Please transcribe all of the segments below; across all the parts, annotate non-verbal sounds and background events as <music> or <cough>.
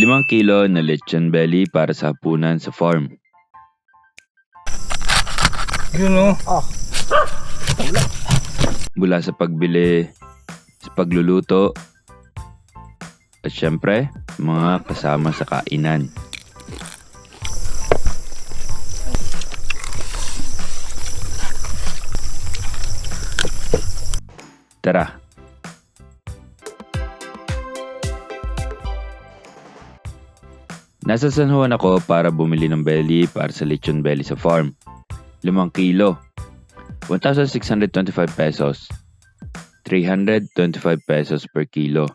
Limang kilo na lechon belly para sa hapunan sa farm. Yun o. Oh, Mula sa pagbili, sa pagluluto, at syempre, mga kasama sa kainan. Tara. Nasa San Juan ako para bumili ng belly para sa lechon belly sa farm. Limang kilo. 1,625 pesos. 325 pesos per kilo.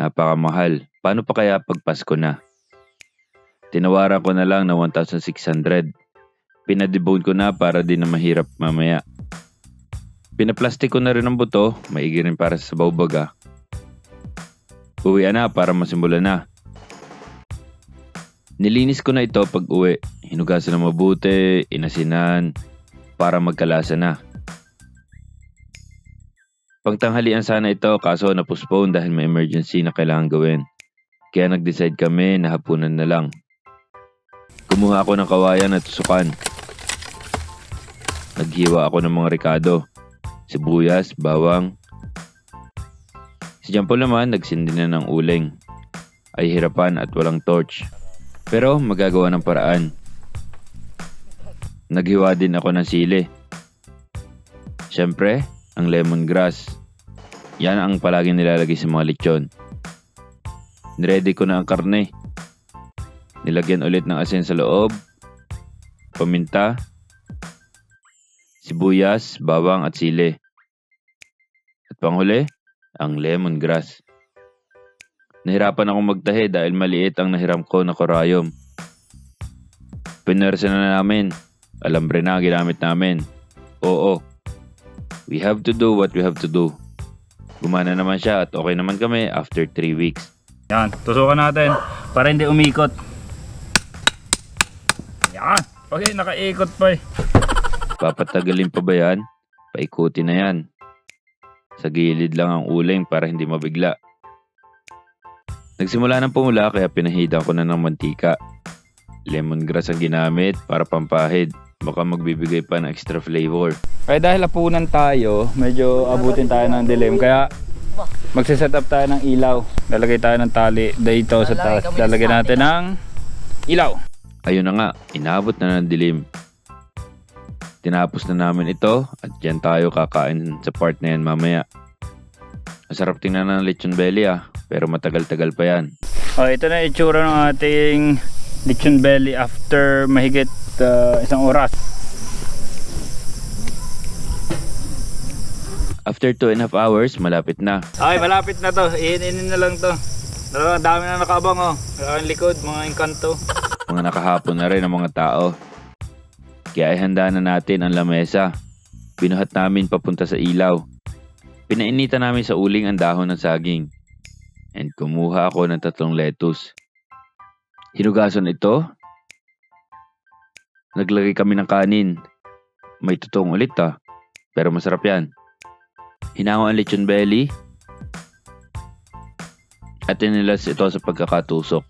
Napakamahal. Paano pa kaya pag Pasko na? Tinawaran ko na lang na 1,600. Pinadebone ko na para di na mahirap mamaya. Pinaplastic ko na rin ang buto, maigi rin para sa sabaw baga. Uwi na para masimula na. Nilinis ko na ito pag uwi. Hinugasan na mabuti, inasinan, para magkalasa na. Pangtanghalian sana ito kaso na-postpone dahil may emergency na kailangan gawin. Kaya nag-decide kami na hapunan na lang. Kumuha ako ng kawayan at tusukan. Naghiwa ako ng mga ricado, sibuyas, bawang. Si Paul naman nagsindi na ng uling. Ay hirapan at walang torch. Pero magagawa ng paraan. Naghiwa din ako ng sili. Siyempre, ang lemongrass. Yan ang palaging nilalagay sa mga lechon. Niready ko na ang karne. Nilagyan ulit ng asin sa loob, paminta, sibuyas, bawang at sili. At panghuli, ang lemongrass. Nahirapan akong magtahi dahil maliit ang nahiram ko na korayom. Pinersa na namin. Alambre na ginamit namin. Oo. We have to do what we have to do. Gumana naman siya at okay naman kami after 3 weeks. Yan, tusukan natin para hindi umikot. Yan. Okay, nakaikot pa eh. Papatagalin pa ba yan? Paikuti na yan. Sa gilid lang ang uling para hindi mabigla. Nagsimula ng pumula kaya pinahidan ko na ng mantika. Lemongrass ang ginamit para pampahid. Baka magbibigay pa ng extra flavor. Kaya dahil apunan tayo, medyo abutin tayo ng dilim. Kaya magsiset up tayo ng ilaw. Lalagay tayo ng tali dito sa taas. Lalagay natin ng ilaw. Ayun na nga, inabot na ng dilim. Tinapos na namin ito at dyan tayo kakain sa part na yan mamaya. Masarap tingnan ng lechon belly ah, pero matagal-tagal pa yan. Oh, ito na itsura ng ating lechon belly after mahigit uh, isang oras. After 2 and a half hours, malapit na. Ay, malapit na to. Iinin na lang to. Dalawang dami na nakabang oh. Ang likod, mga engkanto. <laughs> Mga nakahapon na rin ang mga tao. Kaya ay handa na natin ang lamesa. Pinuhat namin papunta sa ilaw. Pinainitan namin sa uling ang dahon ng saging. And kumuha ako ng tatlong lettuce. Hinugasan ito. Naglagay kami ng kanin. May tutong ulit ah. Pero masarap yan. Hinango ang lechon belly. At inilas ito sa pagkakatusok.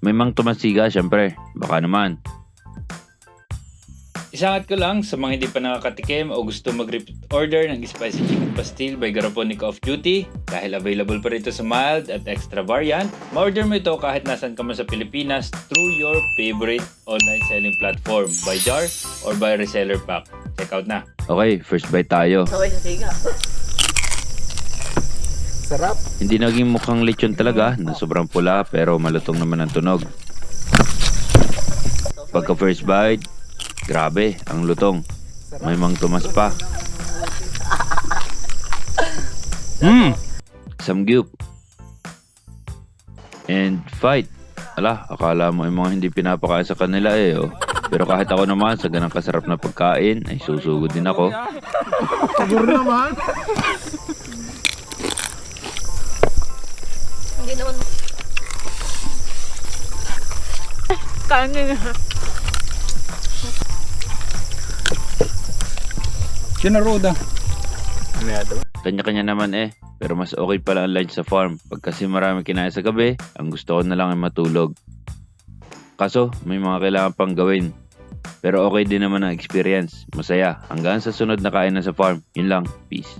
May mang tumasiga, syempre. Baka naman. Isangat ko lang sa mga hindi pa nakakatikim o gusto mag-repeat order ng Spicy Chicken Pastil by Garaponic Off Duty dahil available pa rito sa mild at extra variant, ma-order mo ito kahit nasan ka man sa Pilipinas through your favorite online selling platform by jar or by reseller pack. Check out na! Okay, first bite tayo. sabay sa. Sarap. Hindi naging mukhang lechon talaga na sobrang pula pero malutong naman ang tunog. Pagka first bite, grabe, ang lutong. May mang tumas pa. Mmm! Samgyup. And fight. Ala, akala mo yung mga hindi pinapakain sa kanila eh. Oh. Pero kahit ako naman sa ganang kasarap na pagkain, ay susugod din ako. Siguro naman. Hindi naman. Kanin. Sinaroda. Kanya-kanya naman eh. Pero mas okay pala ang lunch sa farm. Pag kasi marami kinain sa gabi, ang gusto ko na lang ay matulog. Kaso, may mga kailangan pang gawin. Pero okay din naman ang experience. Masaya. Hanggang sa sunod na kain na sa farm. Yun lang. Peace.